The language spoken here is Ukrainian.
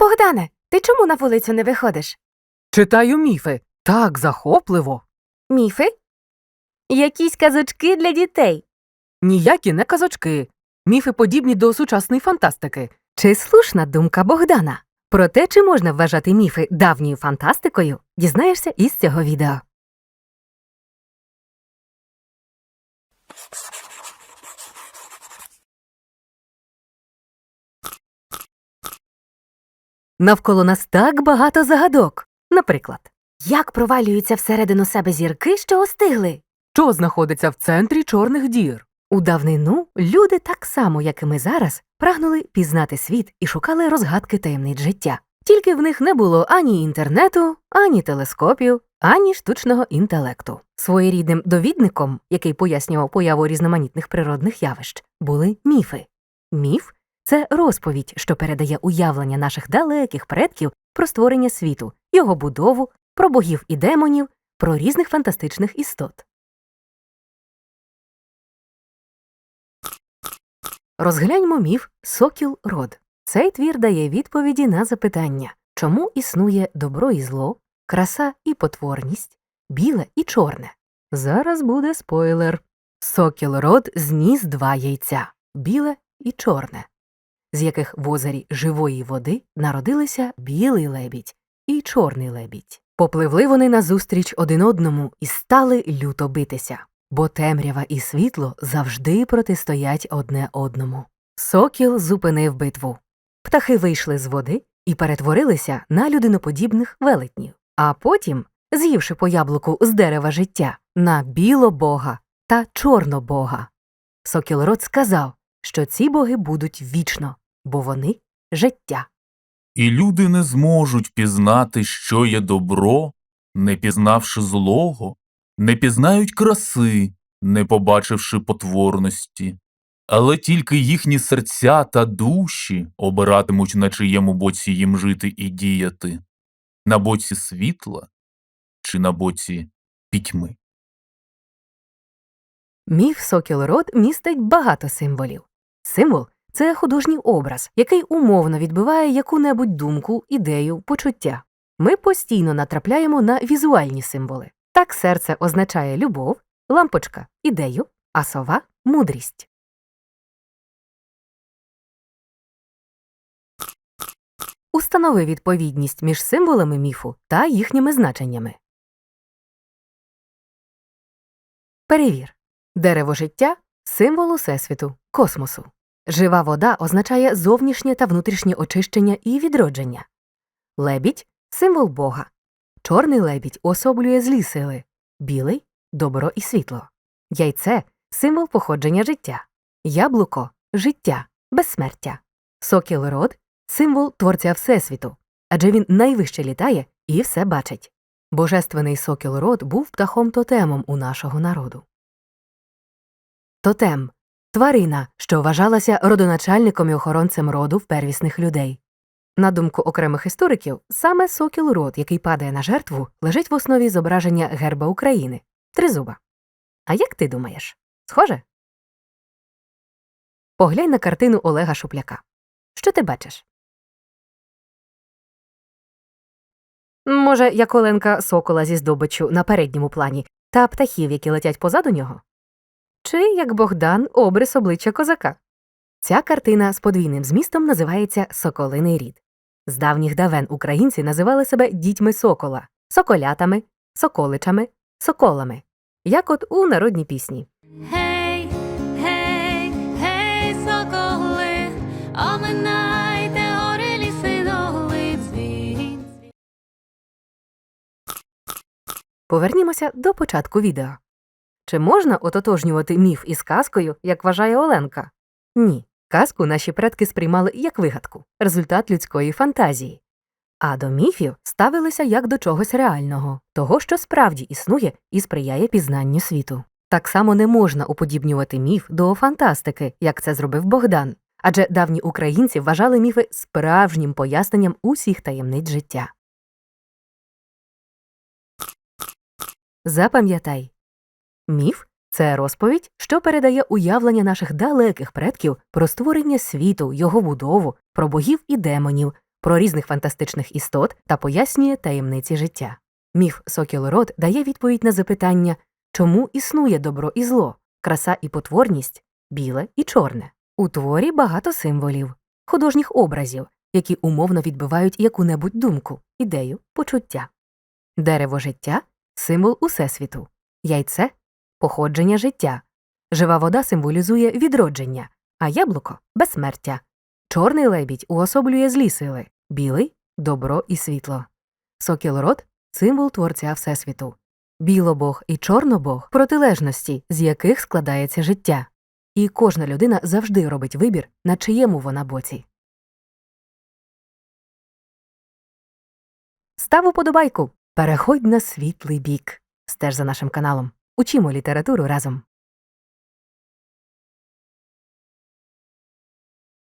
Богдане, ти чому на вулицю не виходиш? Читаю міфи. Так захопливо. Міфи? Якісь казочки для дітей. Ніякі не казочки. Міфи подібні до сучасної фантастики. Чи слушна думка Богдана? Про те, чи можна вважати міфи давньою фантастикою, дізнаєшся із цього відео. Навколо нас так багато загадок. Наприклад, як провалюються всередину себе зірки, що остигли? Що знаходиться в центрі чорних дір? У давнину люди так само, як і ми зараз, прагнули пізнати світ і шукали розгадки таємниць життя. Тільки в них не було ані інтернету, ані телескопів, ані штучного інтелекту. Своєрідним довідником, який пояснював появу різноманітних природних явищ, були міфи. Міф це розповідь, що передає уявлення наших далеких предків про створення світу, його будову, про богів і демонів, про різних фантастичних істот. Розгляньмо міф Сокіл Род. Цей твір дає відповіді на запитання, чому існує добро і зло, краса і потворність, біле і чорне. Зараз буде спойлер. Сокіл Род зніс два яйця біле і чорне, з яких в озері живої води народилися білий лебідь і чорний лебідь. Попливли вони назустріч один одному і стали люто битися, бо темрява і світло завжди протистоять одне одному. Сокіл зупинив битву. Птахи вийшли з води і перетворилися на людиноподібних велетнів, а потім, з'ївши по яблуку з дерева життя, на білобога та чорнобога. Сокілрод сказав, що ці боги будуть вічно, бо вони життя. І люди не зможуть пізнати, що є добро, не пізнавши злого, не пізнають краси, не побачивши потворності. Але тільки їхні серця та душі обиратимуть, на чиєму боці їм жити і діяти на боці світла чи на боці пітьми. Міф Сокіл-Род містить багато символів. Символ це художній образ, який умовно відбиває яку-небудь думку, ідею, почуття. Ми постійно натрапляємо на візуальні символи. Так серце означає любов, лампочка ідею, а сова мудрість. Установи відповідність між символами міфу та їхніми значеннями. Перевір. Дерево життя символ усесвіту, космосу. Жива вода означає зовнішнє та внутрішнє очищення і відродження. Лебідь символ Бога. Чорний лебідь уособлює злі сили, білий добро і світло. Яйце символ походження життя. Яблуко життя, безсмертя. Сокіл род символ творця Всесвіту, адже він найвище літає і все бачить. Божественний сокіл род був птахом тотемом у нашого народу. Тотем тварина, що вважалася родоначальником і охоронцем роду в первісних людей. На думку окремих істориків, саме сокіл род, який падає на жертву, лежить в основі зображення герба України тризуба. А як ти думаєш? Схоже? Поглянь на картину Олега Шупляка. Що ти бачиш? Може, як Оленка сокола зі здобиччю на передньому плані та птахів, які летять позаду нього? Чи, як Богдан, обрис обличчя козака? Ця картина з подвійним змістом називається Соколиний рід. З давніх давен українці називали себе дітьми сокола, соколятами, соколичами, соколами, як от у народній пісні. Гей, гей, гей, соколи, оминайте гори, ліси, доли. Повернімося до початку відео. Чи можна ототожнювати міф із казкою, як вважає Оленка? Ні. Казку наші предки сприймали як вигадку, результат людської фантазії. А до міфів ставилися як до чогось реального, того, що справді існує і сприяє пізнанню світу. Так само не можна уподібнювати міф до фантастики, як це зробив Богдан, адже давні українці вважали міфи справжнім поясненням усіх таємниць життя. Запам'ятай Міф це розповідь, що передає уявлення наших далеких предків про створення світу, його будову, про богів і демонів, про різних фантастичних істот та пояснює таємниці життя. Міф Сокіл Рот дає відповідь на запитання, чому існує добро і зло, краса і потворність, біле і чорне. У творі багато символів, художніх образів, які умовно відбивають яку-небудь думку, ідею, почуття. Дерево життя символ Усесвіту, яйце походження життя. Жива вода символізує відродження, а яблуко безсмертя. Чорний лебідь уособлює злі сили, білий добро і світло. Сокіл-род символ творця Всесвіту. Білобог і чорнобог протилежності, з яких складається життя. І кожна людина завжди робить вибір, на чиєму вона боці. Став уподобайку. Переходь на світлий бік. Стеж за нашим каналом. Учимо літературу разом.